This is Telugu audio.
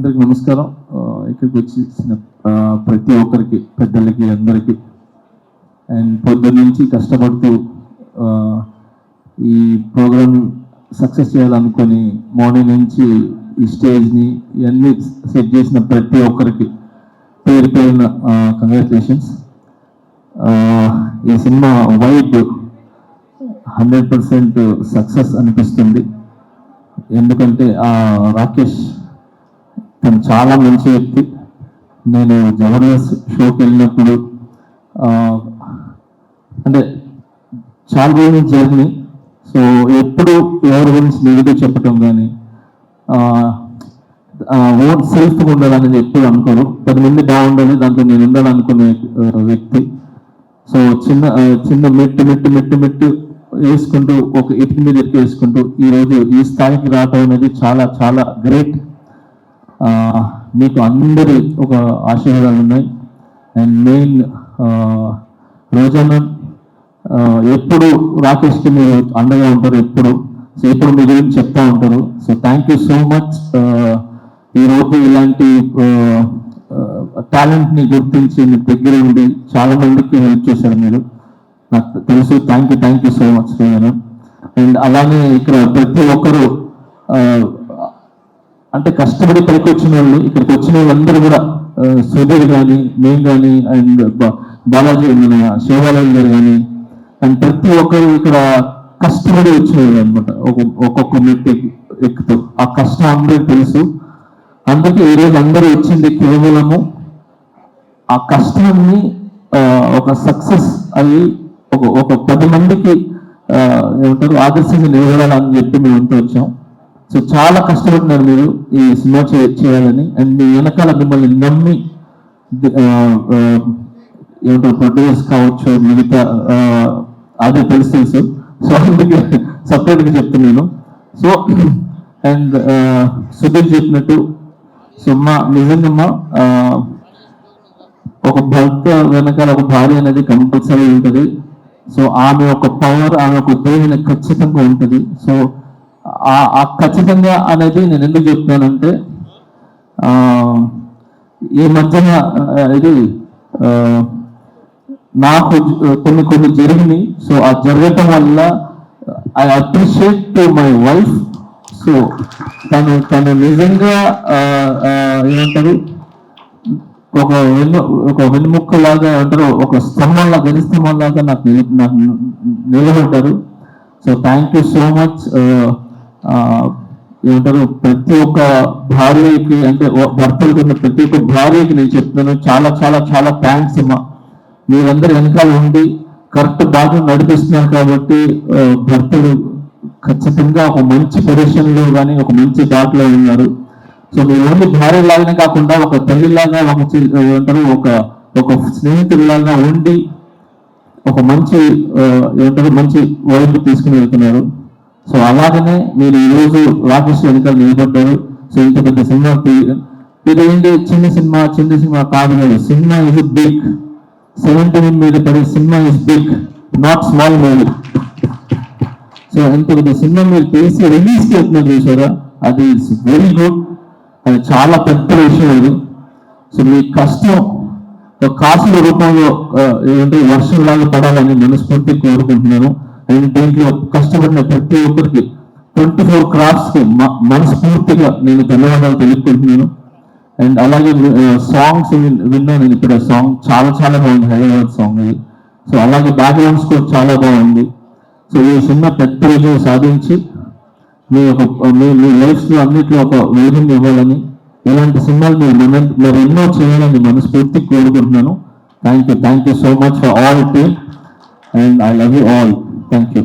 అందరికి నమస్కారం. ఇక్కడికి వచ్చేసిన ప్రతి ఒక్కరికి పెద్దలకి అందరికీ. అండ్ పొద్దున్న నుంచి కష్టపడుతూ ఈ ప్రోగ్రామ్ సక్సెస్ చేయాలనుకొని మార్నింగ్ నుంచి ఈ స్టేజ్ని ఇవన్నీ సెట్ చేసిన ప్రతి ఒక్కరికి పేరు పేరున కంగ్రాచులేషన్స్ ఈ cinema wide hundred percent success అనిపిస్తుంది. ఎందుకంటే ఆ రాకేష్ తను చాలా మంచి వ్యక్తి. నేను జబర్దస్త్ షోకి వెళ్ళినప్పుడు అంటే చాలా రోజుల జర్నీ. సో ఎప్పుడు ఎవరి గురించి నెగిటివ్ చెప్పటం కానీ ఓన్ సెల్ఫ్గా ఉండాలనేది ఎప్పుడు అనుకోరు పది మంది బాగుండాలి దాంట్లో నేను ఉండాలనుకునే వ్యక్తి. సో చిన్న చిన్న మెట్టు మెట్టు మెట్టు మెట్టు వేసుకుంటూ ఒక ఇటుక మీద ఎక్కి వేసుకుంటూ ఈరోజు ఈ స్థాయికి రావడం అనేది చాలా చాలా గ్రేట్. మీకు అందరి ఒక ఆశీర్వాదాలు ఉన్నాయి. అండ్ మెయిన్ రోజా మ్యామ్ ఎప్పుడు రాకేష్కి మీరు అండగా ఉంటారు ఎప్పుడు. సో ఎప్పుడు మీ గురించి చెప్తా ఉంటారు. So thank you so much ఈ రోజు ఇలాంటి టాలెంట్ని గుర్తించి మీ దగ్గర ఉండి చాలా మందికి హెల్ప్ చేశారు మీరు. నాకు తెలుసు. Thank you thank you so much నేను అండ్ అలానే ఇక్కడ ప్రతి ఒక్కరు అంటే కష్టపడి పైకి వచ్చిన వాళ్ళు ఇక్కడికి వచ్చిన వాళ్ళందరూ కూడా సుధీర్ కానీ మేము కానీ అండ్ బాలాజీ మన శివాలయం గారు కానీ అండ్ ప్రతి ఒక్కరు ఇక్కడ కష్టపడి వచ్చిన వాళ్ళు అనమాట ఒక్కొక్క మెట్టు ఎక్కుతూ. ఆ కష్టం అందరికీ తెలుసు. అందుకే ఈరోజు అందరూ వచ్చింది కేవలము ఆ కష్టాన్ని ఒక సక్సెస్ అయ్యి ఒక ఒక పది మందికి ఏమంటారు ఆదర్శంగా నిలబడాలని చెప్పి మేము అంటూ వచ్చాం. సో చాలా కష్టపడుతున్నారు మీరు ఈ సినిమా చే- చేయాలని. అండ్ మీ వెనకాల మిమ్మల్ని నమ్మి ఏమంటారు ప్రొడ్యూసర్స్ కావచ్చు మిగతా అదే తెలుసు తెలుసు. సో అందుకే సపరేట్గా చెప్తున్నాను. సో అండ్ సుధీర్ చెప్పినట్టు సో మా నిజంగా ఒక భర్త వెనకాల ఒక భార్య అనేది కంపల్సరీ ఉంటుంది. సో ఆమె ఒక పవర్ ఆమె ఒక దేవుని ఖచ్చితంగా ఉంటుంది. సో ఖచ్చితంగా అనేది నేను ఎందుకు చెప్తున్నానంటే ఈ మధ్యన ఇది నాకు కొన్ని కొన్ని జరిగినాయి. సో ఆ జరగటం వల్ల I appreciate to my wife so తను తను నిజంగా ఏమంటారు ఒక వెన్ను ఒక వెన్నుముక్క లాగా అంటారు ఒక స్తంభంలా లాగా లాగా నాకు నాకు నిలబడ్డారు. So thank you so much ఏమంటారు ప్రతి ఒక్క భార్యకి అంటే భర్తలకు ఉన్న ప్రతి ఒక్క భార్యకి నేను చెప్తున్నాను చాలా చాలా చాలా థ్యాంక్స్ అమ్మా. మీరందరూ వెనకాల ఉండి కరెక్ట్ బాగా నడిపిస్తున్నారు కాబట్టి భర్తలు ఖచ్చితంగా ఒక మంచి పొజిషన్లో కానీ ఒక మంచి దాటిలో ఉన్నారు. సో మీరు ఓన్లీ భార్య లాగానే కాకుండా ఒక తల్లిలాగా ఒక ఏమంటారు ఒక ఒక స్నేహితుడిలాగా ఉండి ఒక మంచి ఏమంటారు మంచి వైపు తీసుకుని వెళ్తున్నారు. సో అలాగనే మీరు ఈరోజు రాకేష్ వెనకాల నిలబడ్డారు. సో ఇంత పెద్ద సినిమా తీ- ఇది ఏంటి? చిన్న సినిమా చిన్న సినిమా కాదు లేదు సినిమా ఇస్ బిగ్ సెవెంటీన్ మీద పడే cinema is big not small movie so ఇంత పెద్ద సినిమా మీరు తెలిసి రిలీజ్ చేస్తున్నారు చూసారా అది ఇట్స్ వెరీ గుడ్ అది చాలా పెద్ద విషయం అది. సో మీ కష్టం కాసుల రూపంలో ఏంటంటే వర్షం లాగా పడాలని మనస్ఫూర్తి కోరుకుంటున్నాను. అండ్ దీంట్లో కష్టపడిన ప్రతి ఒక్కరికి ట్వంటీ ఫోర్ క్రాఫ్ట్స్కి మనస్ఫూర్తిగా నేను ధన్యవాదాలు తెలుపుకుంటున్నాను. అండ్ అలాగే సాంగ్స్ విన్నాను నేను ఇప్పుడు సాంగ్ చాలా చాలా బాగుంది హైదరాబాద్ సాంగ్ ఇది. సో అలాగే బ్యాక్గ్రౌండ్ స్కోర్ చాలా బాగుంది. సో ఈ సినిమా పెద్ద విజయం సాధించి మీ ఒక మీ మీ లైఫ్ అన్నింటిలో అన్నిట్లో ఒక వేగం ఇవ్వాలని ఇలాంటి సినిమాలు మీరు మన మీరు ఎన్నో చేయాలని మనస్ఫూర్తి కోరుకుంటున్నాను. Thank you thank you so much for all team and I love you all thank you